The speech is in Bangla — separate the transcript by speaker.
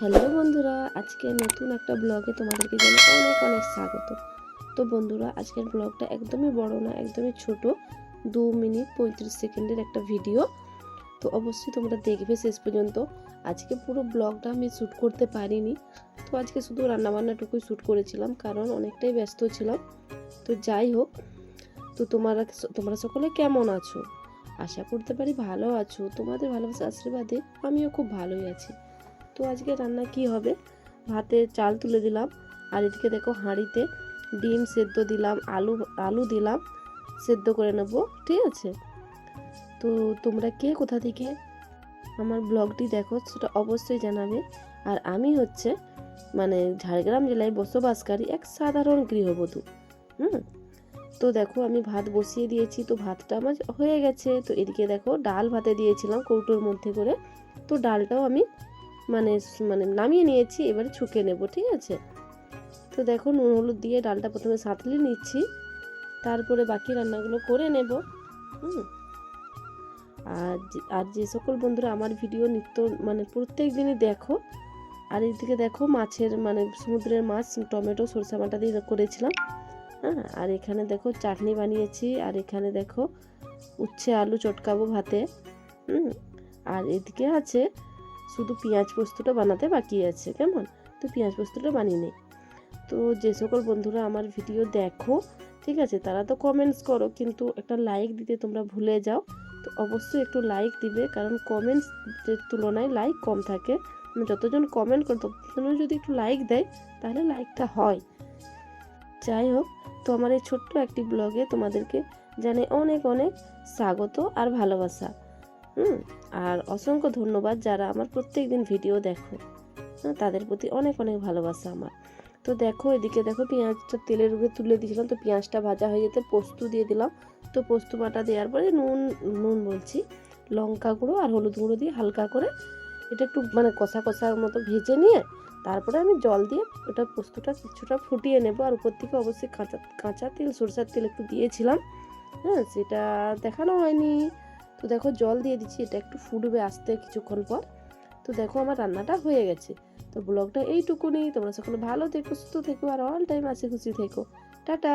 Speaker 1: হ্যালো বন্ধুরা, আজকে নতুন একটা ব্লগে তোমাদেরকে জানাই অনেক অনেক স্বাগত। তো বন্ধুরা, আজকের ব্লগটা একদমই বড় না, একদমই ছোট, দু মিনিট পঁয়ত্রিশ সেকেন্ডের একটা ভিডিও তো অবশ্যই তোমরা দেখবে শেষ পর্যন্ত। আজকে পুরো ব্লগটা আমি শ্যুট করতে পারিনি। তো আজকে শুধু রান্নাবান্নাটুকুই শ্যুট করেছিলাম, কারণ অনেকটাই ব্যস্ত ছিলাম। তো যাই হোক, তো তোমরা তোমরা সকলে কেমন আছো? আশা করতে পারি ভালো আছো। তোমাদের ভালোবাসা আশীর্বাদে আমিও খুব ভালোই আছি। তো আজকে রান্না কি হবে? ভাতে চাল তুলে দিলাম। আর এদিকে দেখো হাঁড়িতে ডিম সেদ্ধ দিলাম, আলু আলু দিলাম, সেদ্ধ করে নেব, ঠিক আছে? তো তোমরা কে কোথা থেকে? আমার ব্লগটি দেখো, সেটা অবশ্যই জানাবে। আর আমি হচ্ছে মানে ঝাড়গ্রাম জেলায় বসবাসকারী এক সাধারণ গৃহবধূ, হুম? তো দেখো আমি ভাত বসিয়ে দিয়েছি, তো ভাতটা আমার হয়ে গেছে। তো এদিকে দেখো ডাল ভাতে দিয়েছিলাম কৌটোর মধ্যে করে। তো ডালটাও আমি মানে মানে নামিয়ে নিয়েছি, এবারে ছুকে নেব, ঠিক আছে? তো দেখো নুন, হলুদ দিয়ে ডালটা প্রথমে সাঁতলে নিচ্ছি, তারপরে বাকি রান্নাগুলো করে নেব, হুম? আর আর যে সকল বন্ধুরা আমার ভিডিও নিত্য মানে প্রত্যেক দিনই দেখো, আর এদিকে দেখো মাছের মানে সমুদ্রের মাছ, টমেটো, সরষা বাটা দিয়ে করেছিলাম হ্যাঁ? আর এখানে দেখো চাটনি বানিয়েছি, আর এখানে দেখো উচ্ছে আলু চটকাবো ভাতে আর এদিকে আছে শুধু পেঁয়াজ পোস্তটা বানাতে বাকি আছে, কেমন? তো পেঁয়াজ পোস্তটা বানিয়ে নেই তো যে সকল বন্ধুরা আমার ভিডিও দেখো, ঠিক আছে, তারা তো কমেন্টস করো, কিন্তু একটা লাইক দিতে তোমরা ভুলে যাও। তো অবশ্যই একটু লাইক দিবে, কারণ কমেন্টস তুলনায় লাইক কম থাকে। মানে যতজন কমেন্ট করে, ততজন যদি একটু লাইক দেয়, তাহলে লাইকটা হয়। যাই হোক, তো আমার এই ছোট্ট একটি ব্লগে তোমাদেরকে জানে অনেক অনেক স্বাগত আর ভালোবাসা। হুম আর অসংখ্য ধন্যবাদ যারা আমার প্রত্যেক দিন ভিডিও দেখো। হ্যাঁ, তাদের প্রতি অনেক অনেক ভালোবাসা আমার। তো দেখো এদিকে দেখো পেঁয়াজটা তেলের উপরে তুলে দিয়েছিলাম তো পেঁয়াজটা ভাজা হয়ে যেতে পোস্ত দিয়ে দিলাম। তো পোস্ত বাটা দেওয়ার পরে নুন নুন বলছি লঙ্কা গুঁড়ো আর হলুদ গুঁড়ো দিয়ে হালকা করে এটা একটু মানে কষা কষার মতো ভেজে নিয়ে তারপরে আমি জল দিয়ে ওটা পোস্তটা কিছুটা ফুটিয়ে নেব। আর উপর থেকে অবশ্যই কাঁচা কাঁচা তেল সরষার তেল একটু দিয়েছিলাম। হ্যাঁ সেটা দেখানো হয়নি। তো দেখো জল দিয়ে দিচ্ছি, এটা একটু ফুটবে আসতে কিছুক্ষণ পর। তো দেখো আমার রান্নাটা হয়ে গেছে। তো ব্লগটা এইটুকুনি, তোমরা সকলে ভালো থেকো, সুস্থ থেকো, আর অল টাইম আসে খুশি থেকো। টাটা!